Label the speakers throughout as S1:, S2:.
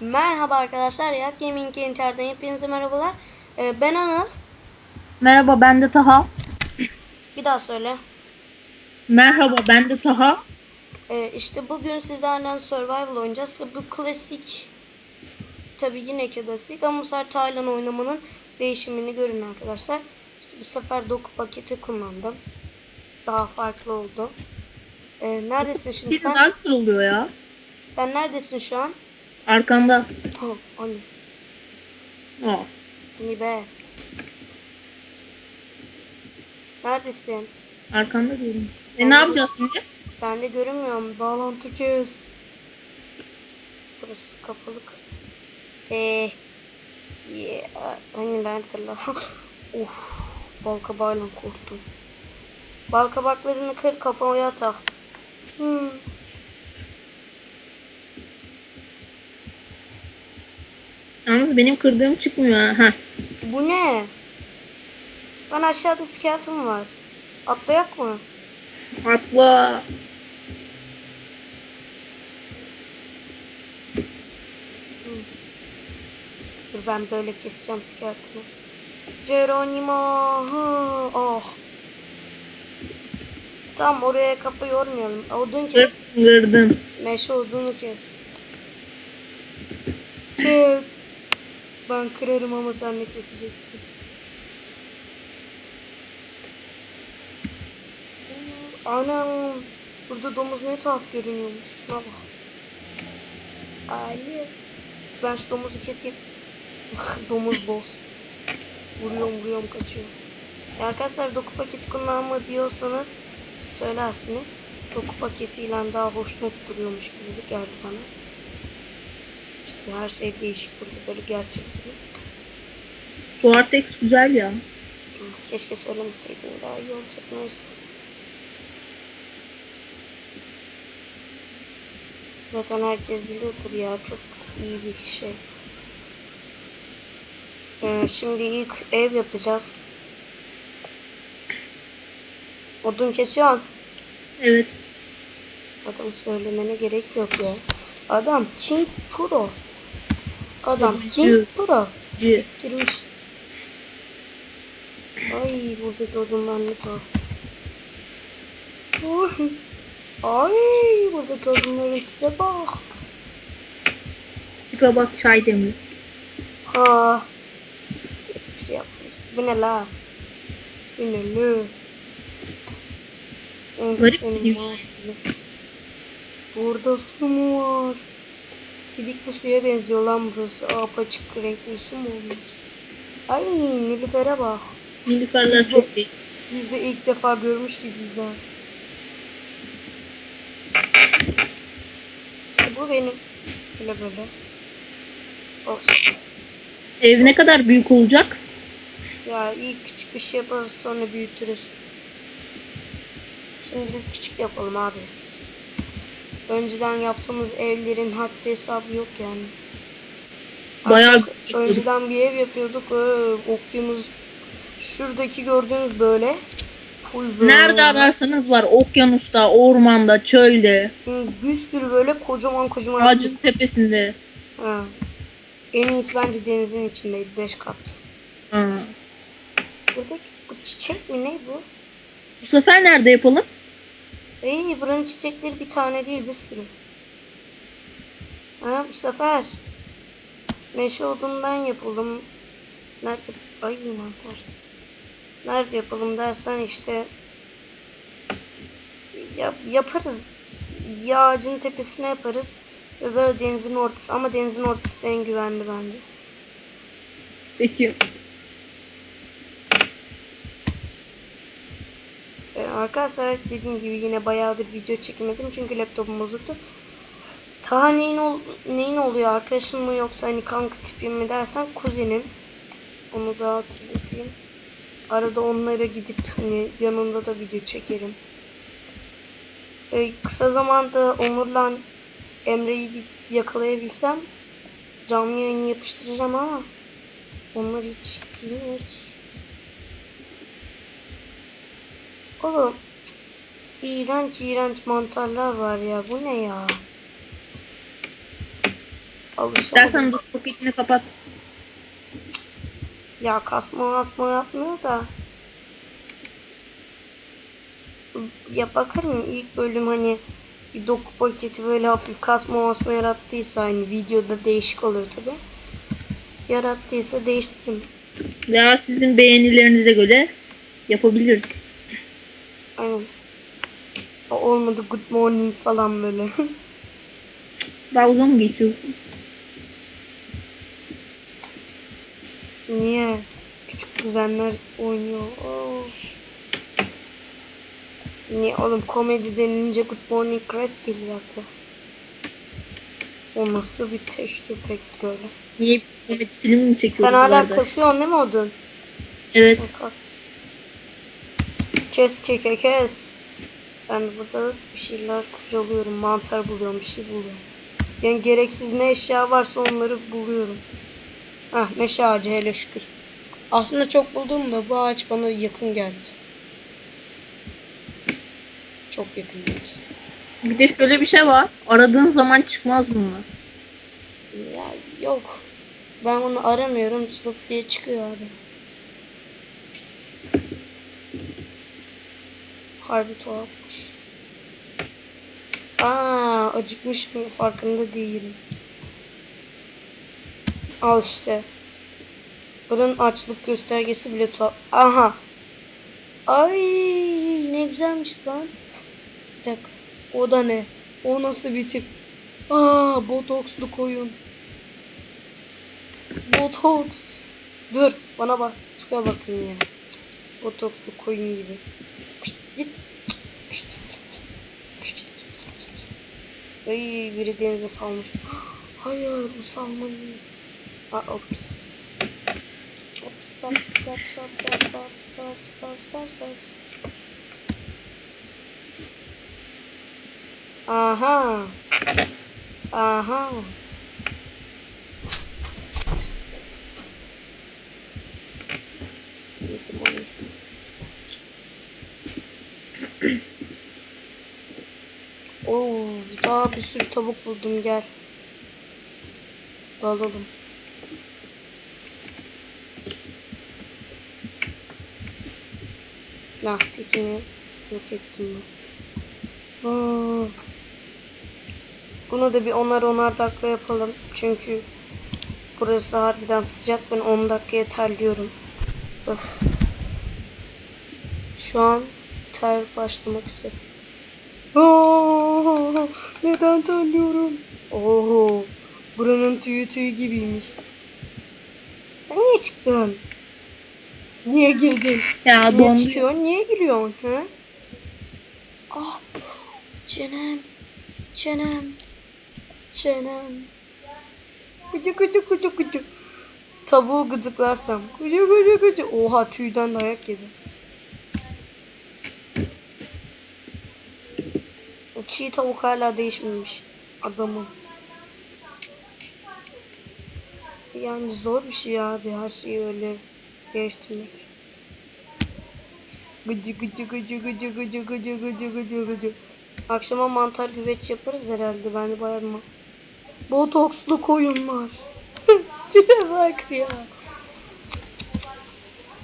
S1: Merhaba arkadaşlar, Yak Gaming Inter'den hepinize merhabalar. Ee, ben Anıl.
S2: Merhaba ben de Taha.
S1: Bir daha söyle.
S2: Merhaba ben de Taha.
S1: Ee, işte bugün sizlerle Survival oynayacağız. Bu klasik, tabii yine klasik ama bu sefer Taylan oynamanın değişimini görün arkadaşlar. İşte bu sefer doku paketi kullandım. Daha farklı oldu. Ee, neredesin şimdi sen?
S2: güzel oluyor ya.
S1: Sen neredesin şu an?
S2: Arkanda.
S1: Ha, anne.
S2: Aa.
S1: Anne be. Neredesin?
S2: Arkanda diyorum. E ne yapacağız şimdi?
S1: Ben de görünmüyorum. Bağlantı kes. Burası kafalık. Eee. Yeah. Hani nerede la? of. Balkabağıyla korktum. Balkabaklarını kır kafaya ata. Hmm.
S2: Yalnız benim kırdığım çıkmıyor ha.
S1: Bu ne? Lan aşağıda skeleton var. Atlayak mı?
S2: Atla.
S1: Dur ben böyle keseceğim skeleton'ı. Geronimo. Oh. Tam oraya kafa yormayalım. Odun kes.
S2: Kır, kırdım.
S1: Meşe odunu kes. Kes. Ben kırarım ama sen ne keseceksin? Anam. Burada domuz ne tuhaf görünüyormuş. Şuna bak. Ali. Ben şu domuzu keseyim. Domuz boz. Vuruyorum vuruyorum kaçıyor. E arkadaşlar doku paketi kullanma diyorsanız söylersiniz. Doku paketiyle daha hoşnut duruyormuş gibi geldi bana. İşte her şey değişik burada böyle gerçek gibi.
S2: Suartex güzel ya.
S1: Keşke söylemeseydim daha iyi olacak neyse. Zaten herkes biliyordur ya çok iyi bir şey. Ee, şimdi ilk ev yapacağız. Odun kesiyorsun.
S2: Evet.
S1: Adam söylemene gerek yok ya. Adam King Pro. Adam King
S2: ki.
S1: Pro. Bitirmiş. Ay buradaki odunlar ne tuhaf. Ay. Buradaki odunların tipe bak.
S2: Tipe bak çay demli.
S1: Ha. Espri yapmış. Bu ne la? Bu ne la?
S2: Garip
S1: senin gibi. Burada su mu var? Sidikli suya benziyor lan burası. Apaçık renkli su mu olmuş? Ay Nilüfer'e bak.
S2: Nilüferler
S1: Bizde-
S2: çok iyi.
S1: Biz de ilk defa görmüş gibiyiz ha. İşte bu benim. Böyle böyle. O işte.
S2: Ev ne kadar büyük olacak?
S1: Ya iyi küçük bir şey yaparız sonra büyütürüz. Şimdilik küçük yapalım abi. Önceden yaptığımız evlerin haddi hesabı yok yani.
S2: Bayağı büyük.
S1: önceden bir ev yapıyorduk. Ee, okyanus şuradaki gördüğünüz böyle full böyle.
S2: Nerede ararsanız var. Okyanusta, ormanda, çölde,
S1: Hı, Bir sürü böyle kocaman kocaman.
S2: ağacın tepesinde.
S1: Ha. En iyisi bence denizin içindeydi 5 kat.
S2: Ha.
S1: Buradaki bu çiçek mi ne bu?
S2: Bu sefer nerede yapalım?
S1: İyi buranın çiçekleri bir tane değil bir sürü. Ha bu sefer meşe odundan yapalım. Nerede? Ay mantar. Nerede yapalım dersen işte yap, yaparız. Ya ağacın tepesine yaparız ya da denizin ortası ama denizin ortası en güvenli bence.
S2: Peki.
S1: Arkadaşlar dediğim gibi yine bayağıdır video çekemedim çünkü laptopum bozuktu. Ta neyin, ol, neyin oluyor arkadaşın mı yoksa hani kanka tipim mi dersen kuzenim. Onu da hatırlatayım. Arada onlara gidip hani yanında da video çekerim. Ee, kısa zamanda Onur'la Emre'yi bir yakalayabilsem canlı yayını yapıştıracağım ama onlar hiç bilmiyor ki. Oğlum cık, iğrenç iğrenç mantarlar var ya. Bu ne ya? Alışamadım.
S2: İstersen dur paketini kapat.
S1: Ya kasma asma yapmıyor da. Ya bakarım ilk bölüm hani bir doku paketi böyle hafif kasma masma yarattıysa hani videoda değişik oluyor tabi. Yarattıysa değiştirdim.
S2: Veya sizin beğenilerinize göre yapabiliriz.
S1: Aynen. O olmadı good morning falan böyle.
S2: Dalga mı geçiyorsun?
S1: Niye? Küçük kuzenler oynuyor. Oo. Niye oğlum komedi denilince Good Morning Crash gelir akla. O nasıl bir teşhir pek böyle.
S2: Niye komedi filmi mi çekiyoruz?
S1: Sen hala kasıyorsun değil mi odun?
S2: Evet.
S1: Sen kas. Kes keke kes. Ben de burada bir şeyler kurcalıyorum. Mantar buluyorum bir şey buluyorum. Yani gereksiz ne eşya varsa onları buluyorum. Hah meşe ağacı hele şükür. Aslında çok buldum da bu ağaç bana yakın geldi. Çok yakın geldi.
S2: Bir de şöyle bir şey var. Aradığın zaman çıkmaz bunlar.
S1: Ya yok. Ben onu aramıyorum. Zıt diye çıkıyor abi. Harbi tuhafmış. Aa, acıkmış mı farkında değilim. Al işte. Buranın açlık göstergesi bile tuhaf. Aha. Ay ne güzelmiş lan. Bir dakika. O da ne? O nasıl bir tip? Aa botokslu koyun. Botoks. Dur bana bak. Tipe bakın ya. Botokslu koyun gibi. Kışt, git. Kışt, git. Kışt, git. Ay biri denize salmış. Hayır bu salma değil. Aa, ops. Ops, sap, sap, sap, sap, sap, sap, sap, sap, sap. Aha. Aha. Yedim onu. Oo, daha bir sürü tavuk buldum gel. Dalalım. Nah tekini yok ettim ben. Bunu da bir onar onar dakika yapalım. Çünkü burası harbiden sıcak. Ben 10 dakikaya terliyorum. Öf. Şu an ter başlamak üzere. Aa, neden terliyorum? Oo, buranın tüyü tüy gibiymiş. Sen niye çıktın? Niye girdin?
S2: Ya
S1: Niye
S2: dondu.
S1: çıkıyorsun? Niye giriyorsun? He? Ah, çenem, çenem, çenem. Gıcı gıcı gıcı gıcı. Tavuğu gıdıklarsam. Gıcı gıcı gıcı. Oha tüyden dayak yedi. Çiğ tavuk hala değişmemiş. Adamın. Yani zor bir şey abi her şeyi öyle değiştirmek. Gıcı gıcı gıcı gıcı gıcı gıcı gıcı gıcı gıcı. Akşama mantar güveç yaparız herhalde. Ben bayağı ma- Botokslu koyun var. Tüye bak ya.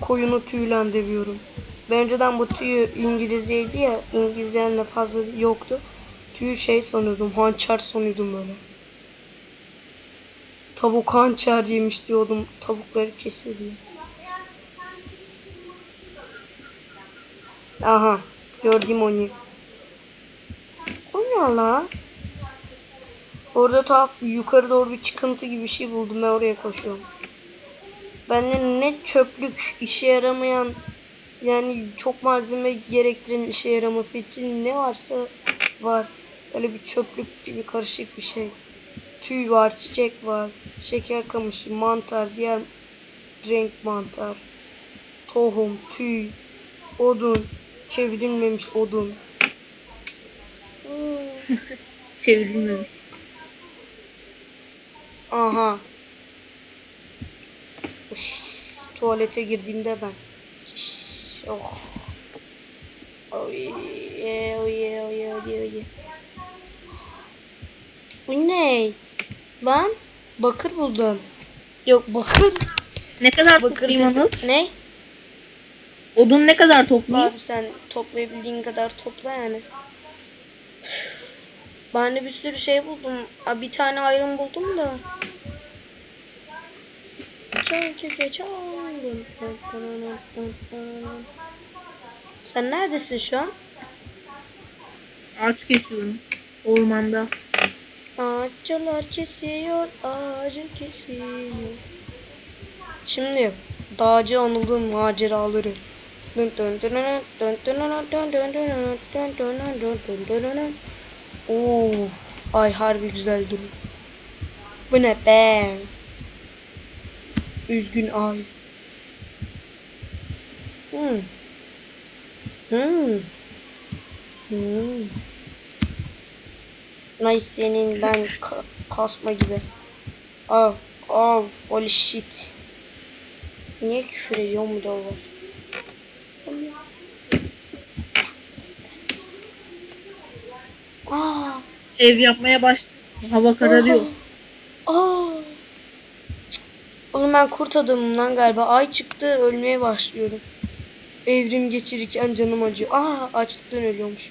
S1: Koyunu tüyle deviyorum. Ben önceden bu tüyü İngilizceydi ya. İngilizcenin fazla yoktu. Tüyü şey sanıyordum. Hançer sanıyordum böyle. Tavuk hançer yemiş diyordum. Tavukları kesiyordum. Aha. Gördüm onu. O ne la? Orada tuhaf yukarı doğru bir çıkıntı gibi bir şey buldum. Ben oraya koşuyorum. Bende ne çöplük işe yaramayan yani çok malzeme gerektiren işe yaraması için ne varsa var. Öyle bir çöplük gibi karışık bir şey. Tüy var, çiçek var, şeker kamışı, mantar, diğer renk mantar, tohum, tüy, odun, çevrilmemiş odun.
S2: Çevrilmemiş.
S1: Aha. Üş, tuvalete girdiğimde ben. Üş, oh. Oh yeah, oh yeah, oh yeah, oh yeah. Bu ne? Lan? Bakır buldum. Yok bakır.
S2: Ne kadar
S1: Bakır
S2: toplayayım.
S1: Ne?
S2: Odun ne kadar toplayayım?
S1: Abi sen toplayabildiğin kadar topla yani. Ben de bir sürü şey buldum. Aa, Bir tane ayrım buldum da. Aldım. Sen neredesin şu an?
S2: Ağaç kesiyorum. Ormanda.
S1: Ağaçlar kesiyor, ağacı kesiyor. Şimdi dağcı Anıl'ın maceraları. Oo, ay harbi güzel durum. Bu ne be? Üzgün ay. Hmm. Hmm. Hmm. Nice senin ben ka- kasma gibi. Oh, oh, holy shit. Niye küfür ediyor mu da var? Aa,
S2: Ev yapmaya başladım. Hava kararıyor.
S1: Aa. Oğlum ben kurt adamım lan galiba. Ay çıktı ölmeye başlıyorum. Evrim geçirirken canım acıyor. Aa açlıktan ölüyormuş.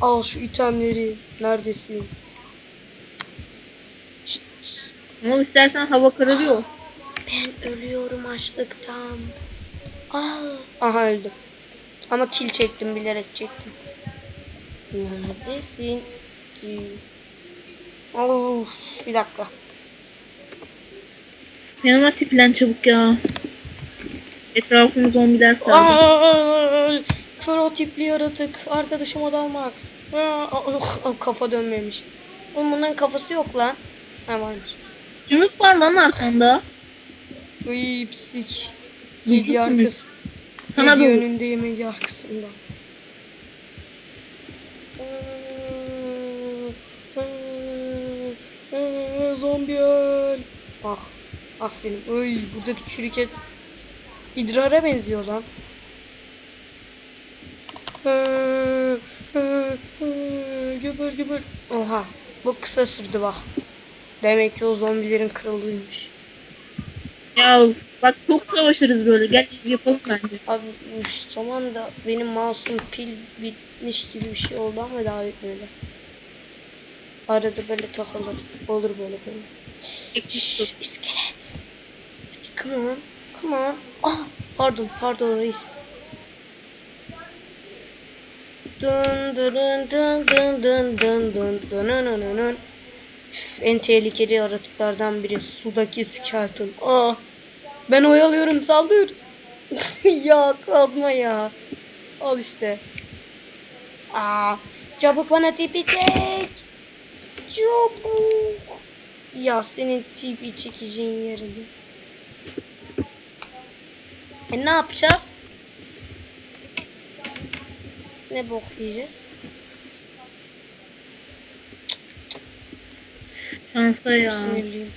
S1: Al şu itemleri. Neredesin? Şşt,
S2: Ama istersen hava kararıyor.
S1: Ben ölüyorum açlıktan. Aa. Aha öldüm. Ama kil çektim bilerek çektim. Neredesin? ki? Of, bir dakika.
S2: Yanıma tiplen çabuk ya. Etrafımı zombiler sardı.
S1: Aa, Tipli yaratık. Arkadaşıma dalmak. Kafa dönmemiş. Oğlum bunların kafası yok lan. Ha varmış.
S2: Sümük var lan arkanda.
S1: Uy pislik. Yedi arkası.
S2: Sana
S1: Yedi önünde yemedi arkasında. Zombi öl. Ah. Aferin. Uy buradaki çürüket idrara benziyor lan. Göbür göbür. Oha. Bu kısa sürdü bak. Demek ki o zombilerin kralıymış.
S2: Ya bak çok savaşırız böyle. Gel yapalım bence.
S1: Abi tamam da benim mouse'um pil bitmiş gibi bir şey oldu ama daha bitmedi. Arada böyle takılır. Olur böyle böyle. Şşş, iskelet. Hadi come on. Come on. Ah, pardon pardon reis. Dın dın dın dın dın dın dın dın dın dın En tehlikeli yaratıklardan biri sudaki skeleton. Aa, ben oyalıyorum saldır. ya kazma ya. Al işte. Aa, çabuk bana tipi çek. Çabuk. Ya senin tipi çekeceğin yerini. E ne yapacağız? Ne bok yiyeceğiz?
S2: Şansa ya.
S1: Sinirliyim.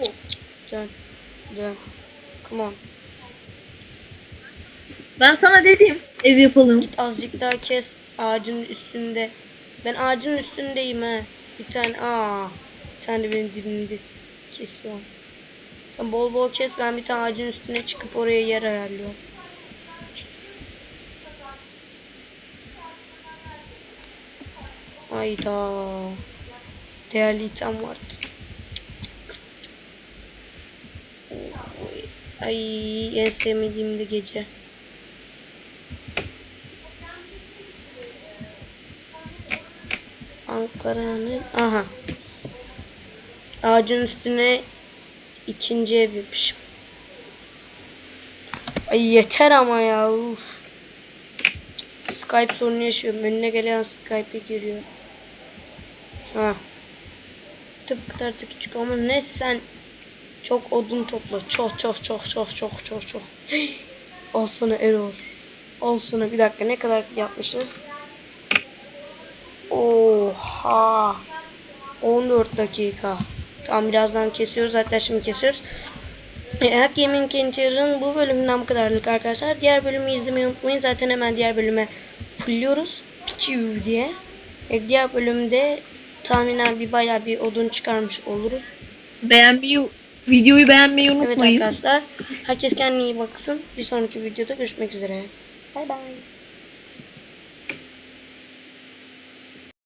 S1: Oh, Dön. Dön. Come on.
S2: Ben sana dedim ev yapalım.
S1: Git azıcık daha kes ağacın üstünde. Ben ağacın üstündeyim ha. Bir tane aa. Sen de benim dibimdesin. Kesiyorum. Sen bol bol kes ben bir tane ağacın üstüne çıkıp oraya yer ayarlıyorum. Hayda. Değerli item vardı. Ay en sevmediğim de gece. Ankara'nın aha. Ağacın üstüne ikinci ev yapmışım. Ay yeter ama ya. Uf. Skype sorunu yaşıyorum. Önüne gelen Skype'e giriyor. Ha. Tıp kadar da küçük ama ne sen çok odun topla. Çok çok çok çok çok çok çok. Al sana error. Al sana bir dakika ne kadar yapmışız? Oha. 14 dakika. Tam birazdan kesiyoruz. Hatta şimdi kesiyoruz. E, Hack Gaming Enter'ın bu bölümünden bu kadarlık arkadaşlar. Diğer bölümü izlemeyi unutmayın. Zaten hemen diğer bölüme fulluyoruz. Piçiv diye. E, diğer bölümde tahminen bir bayağı bir odun çıkarmış oluruz.
S2: Beğenmeyi, videoyu beğenmeyi
S1: Evet
S2: unutmayın.
S1: arkadaşlar. Herkes kendine iyi baksın. Bir sonraki videoda görüşmek üzere. Bay bay.